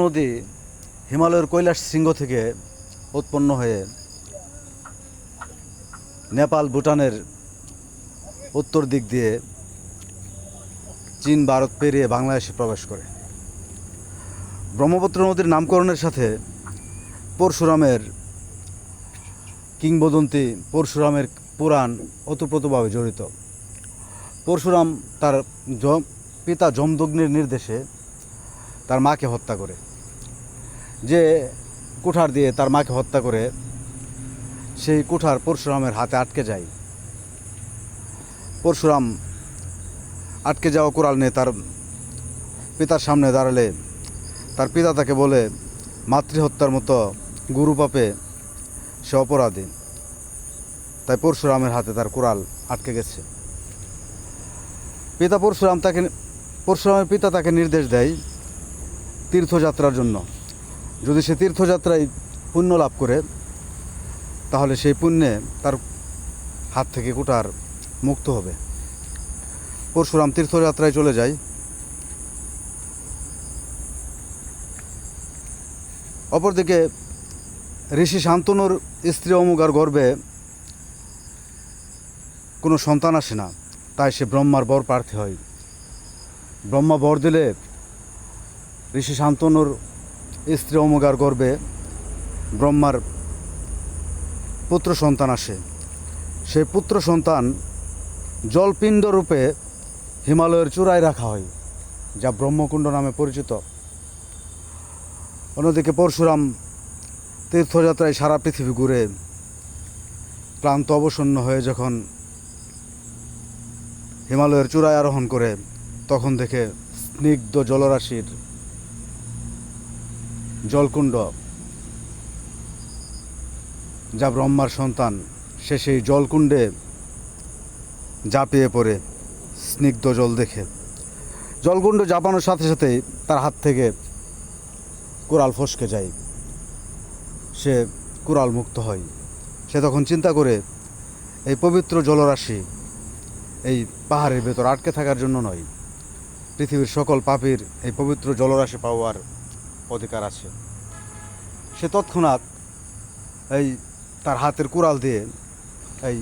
নদী হিমালয়ের কৈলাস শৃঙ্গ থেকে উৎপন্ন হয়ে নেপাল, ভুটানের উত্তর দিক দিয়ে চীন, ভারত পেরিয়ে বাংলাদেশে প্রবেশ করে। ব্রহ্মপুত্র নদীর নামকরণের সাথে পরশুরামের কিংবদন্তি পরশুরামের পুরাণ ওতপ্রোতভাবে জড়িত। পরশুরাম তার পিতা যমদগ্নির নির্দেশে তার মাকে হত্যা করে। যে কুঠার দিয়ে তার মাকে হত্যা করে সেই কুঠার পরশুরামের হাতে আটকে যায়। পরশুরাম আটকে যাওয়া কোরাল নিয়ে তার পিতার সামনে দাঁড়ালে তার পিতা তাকে বলে, মাতৃহত্যার মতো গুরু পাপে সে অপরাধী। তাই পরশুরামের হাতে তার কোরাল আটকে গেছে। পিতা পরশুরাম তাকে পরশুরামের পিতা তাকে নির্দেশ দেয় তীর্থযাত্রার জন্য। যদি সে তীর্থযাত্রায় পুণ্য লাভ করে, তাহলে সেই পুণ্যে তার হাত থেকে কুটার মুক্ত হবে। পরশুরাম তীর্থযাত্রায় চলে যায়। অপরদিকে ঋষি শান্তনুর স্ত্রী অমুগার গর্বে কোনো সন্তান আসে না, তাই সে ব্রহ্মার বর প্রার্থী হয়। ব্রহ্মা বর দিলে ঋষি শান্তনুর স্ত্রী অমুগার গর্বে ব্রহ্মার পুত্র সন্তান আসে। সেই পুত্র সন্তান জলপিণ্ড রূপে হিমালয়ের চূড়ায় রাখা হয়, যা ব্রহ্মকুণ্ড নামে পরিচিত। অন্যদিকে পরশুরাম তীর্থযাত্রায় সারা পৃথিবী ঘুরে ক্লান্ত অবসন্ন হয়ে যখন হিমালয়ের চূড়ায় আরোহণ করে, তখন দেখে স্নিগ্ধ জলরাশির জলকুণ্ড। যা ব্রহ্মার সন্তান, সে সেই জলকুণ্ডে ঝাঁপিয়ে পড়ে, স্নিগ্ধ জল দেখে। জলকুণ্ড জাপানোর সাথে সাথেই তার হাত থেকে কোরাল ফসকে যায়। সে কোরাল মুক্ত হয়। সে তখন চিন্তা করে, এই পবিত্র জলরাশি এই পাহাড়ের ভেতর আটকে থাকার জন্য নয়। পৃথিবীর সকল পাপীর এই পবিত্র জলরাশি পাওয়ার অধিকার আছে। সে তৎক্ষণাৎ এই তার হাতের কুড়াল দিয়ে এই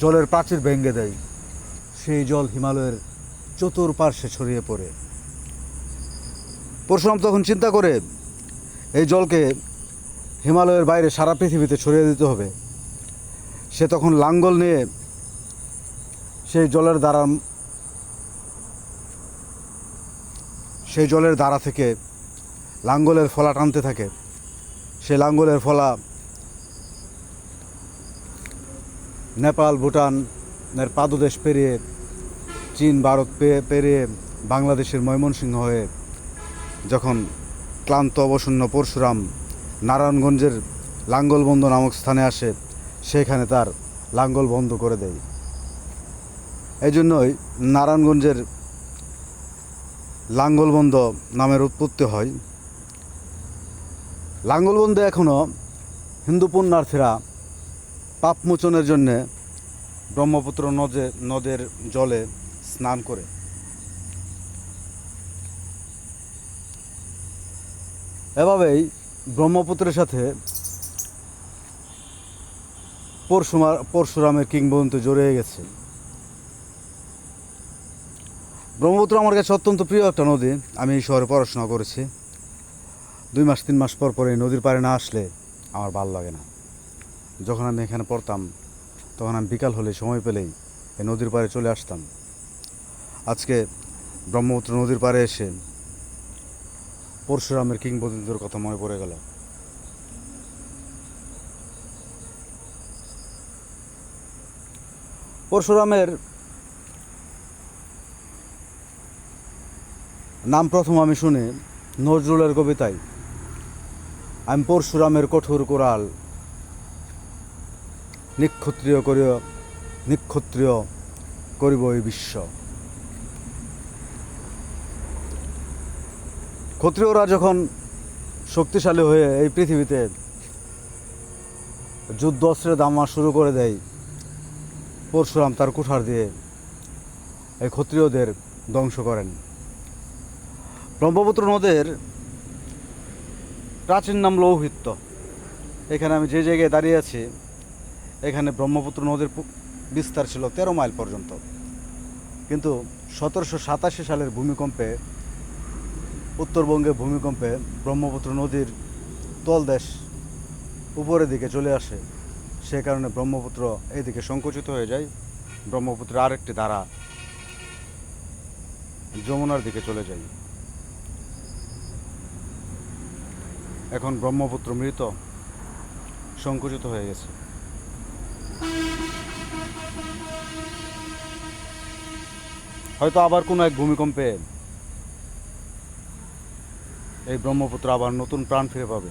জলের প্রাচীর ভেঙে দেয়। সেই জল হিমালয়ের চতুর্পার্শ্বে ছড়িয়ে পড়ে। পরশুরাম তখন চিন্তা করে, এই জলকে হিমালয়ের বাইরে সারা পৃথিবীতে ছড়িয়ে দিতে হবে। সে তখন লাঙ্গল নিয়ে সেই জলের দ্বারা, সেই জলের দ্বারা থেকে লাঙ্গলের ফলা টানতে থাকে। সে লাঙ্গলের ফলা নেপাল ভুটানের পাদদেশ পেরিয়ে চীন, ভারত পেরিয়ে বাংলাদেশের ময়মনসিংহ হয়ে যখন ক্লান্ত অবসন্ন পরশুরাম নারায়ণগঞ্জের লাঙ্গলবন্ধ নামক স্থানে আসে, সেখানে তার লাঙ্গল বন্ধ করে দেয়। এই জন্যই নারায়ণগঞ্জের লাঙ্গলবন্ধ নামের উৎপত্তি হয়। লাঙ্গলবন্ধে এখনও হিন্দু পুণ্যার্থীরা পাপমোচনের জন্যে ব্রহ্মপুত্র নদে, নদের জলে স্নান করে। এভাবেই ব্রহ্মপুত্রের সাথে পরশুমার পরশুরামের কিংবদন্তি জড়িয়ে গেছে। ব্রহ্মপুত্র আমার কাছে অত্যন্ত প্রিয় একটা নদী, আমি এই শহরে পড়াশোনা করেছি। দুই মাস, তিন মাস পর পর নদীর পাড়ে না আসলে আমার ভালো লাগে না। যখন আমি এখানে পড়তাম, তখন আমি বিকাল হলে সময় পেলেই এই নদীর পাড়ে চলে আসতাম। আজকে ব্রহ্মপুত্র নদীর পাড়ে এসে পরশুরামের কিংবদন্তির কথা মনে পড়ে গেল। পরশুরামের নাম প্রথম আমি শুনে নজরুলের কবিতায়। আমি পরশুরামের কঠোর কোরাল। নিক্ষত্রিয় করিও, নিক্ষত্রিয় করিব এই বিশ্ব। ক্ষত্রিয়রা যখন শক্তিশালী হয়ে এই পৃথিবীতে যুদ্ধ অস্ত্রের দামা শুরু করে দেয়, পরশুরাম তার কুঠার দিয়ে এই ক্ষত্রিয়দের ধ্বংস করেন। ব্রহ্মপুত্র নদের প্রাচীন নাম লৌহিত্য। এখানে আমি যে জায়গায় দাঁড়িয়ে আছি, এখানে ব্রহ্মপুত্র নদীর বিস্তার ছিল তেরো মাইল পর্যন্ত। কিন্তু সতেরোশো সাতাশি সালের ভূমিকম্পে উত্তরবঙ্গে ভূমিকম্পে ব্রহ্মপুত্র নদীর তলদেশ উপরের দিকে চলে আসে। সে কারণে ব্রহ্মপুত্র এইদিকে সংকুচিত হয়ে যায়। ব্রহ্মপুত্রের আরেকটি ধারা যমুনার দিকে চলে যায়। এখন ব্রহ্মপুত্র মৃত, সংকুচিত হয়ে গেছে। হয়তো আবার কোনো এক ভূমিকম্পে এই ব্রহ্মপুত্র আবার নতুন প্রাণ ফিরে পাবে।